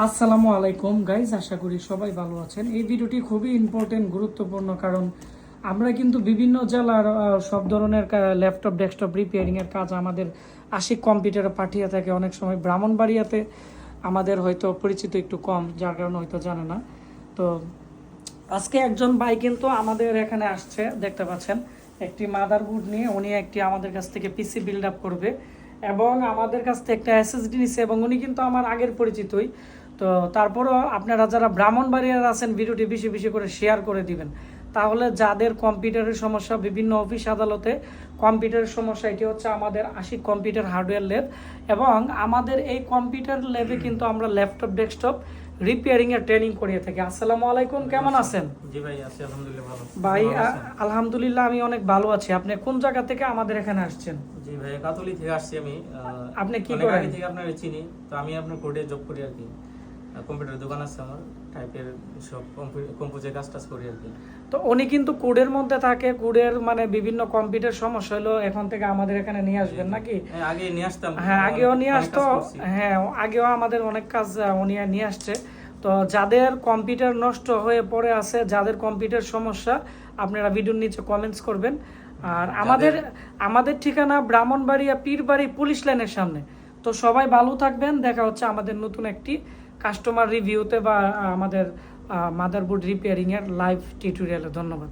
আসসালামু আলাইকুম। গাইজ আশা করি সবাই ভালো আছেন। এই ভিডিওটি খুবই ইম্পর্টেন্ট গুরুত্বপূর্ণ, কারণ আমরা কিন্তু বিভিন্ন জেলার সব ধরনের ল্যাপটপ ডেস্কটপ রিপেয়ারিংয়ের কাজ আমাদের আশিক কম্পিউটারে পাঠিয়ে থাকে। অনেক সময় ব্রাহ্মণবাড়িয়াতে আমাদের হয়তো পরিচিত একটু কম, যার কারণে হয়তো জানে না। তো আজকে একজন ভাই কিন্তু আমাদের এখানে আসছে, দেখতে পাচ্ছেন। একটি মাদারবোর্ড নিয়ে উনি একটি আমাদের কাছ থেকে পিসি বিল্ড আপ করবে এবং আমাদের কাছ থেকে একটা এসএসডি নিচ্ছে এবং উনি কিন্তু আমার আগের পরিচিতই। তো তারপরও আপনারা যারা ব্রাহ্মণবাড়িয়ার আছেন ভিডিওটি বেশি বেশি করে শেয়ার করে দিবেন। তাহলে যাদের কম্পিউটারের সমস্যা বিভিন্ন অফিস আদালতে কম্পিউটারের সমস্যা এটি হচ্ছে আমাদের আশিক কম্পিউটার হার্ডওয়্যার ল্যাব এবং আমাদের এই কম্পিউটার ল্যাবে কিন্তু আমরা ল্যাপটপ ডেস্কটপ রিপেয়ারিং এর ট্রেনিং করিয়ে থাকি। আসসালামু আলাইকুম কেমন আছেন? জি ভাই আছি আলহামদুলিল্লাহ ভালো। ভাই? আলহামদুলিল্লাহ আমি অনেক ভালো আছি। আপনি কোন জায়গা থেকে আমাদের এখানে আসছেন? জি ভাই কাতলি থেকে আসছি আমি। আপনি কি করেন? আগে থেকে আপনার চিনি তো আমি আপনার কোর্টে জব করি আর কি। কম্পিউটার দোকান আছে আমার টাইপের সব কম্পিউটার কাজ টাজ করি আর কি। তো উনি কিন্তু কোডের মধ্যে থাকে কোডের মানে বিভিন্ন কম্পিউটার সমস্যা হলো এখন থেকে আমাদের এখানে নিয়ে আসবেন নাকি? হ্যাঁ, আগে নিয়ে আসতাম। হ্যাঁ আগেও নিয়ে আসতো। হ্যাঁ আগেও আমাদের অনেক কাজ উনি নিয়ে আসছে। তো যাদের কম্পিউটার নষ্ট হয়ে পড়ে আছে যাদের কম্পিউটার সমস্যা আপনারা ভিডিওর নিচে কমেন্টস করবেন। আর আমাদের আমাদের ঠিকানা ব্রাহ্মণবাড়িয়া পীরবাড়ি পুলিশ লাইনের সামনে। তো সবাই ভালো থাকবেন দেখা হচ্ছে আমাদের নতুন একটি কাস্টমার রিভিউতে বা আমাদের মাদারবোর্ড রিপেয়ারিংয়ের লাইভ টিউটোরিয়ালে ধন্যবাদ।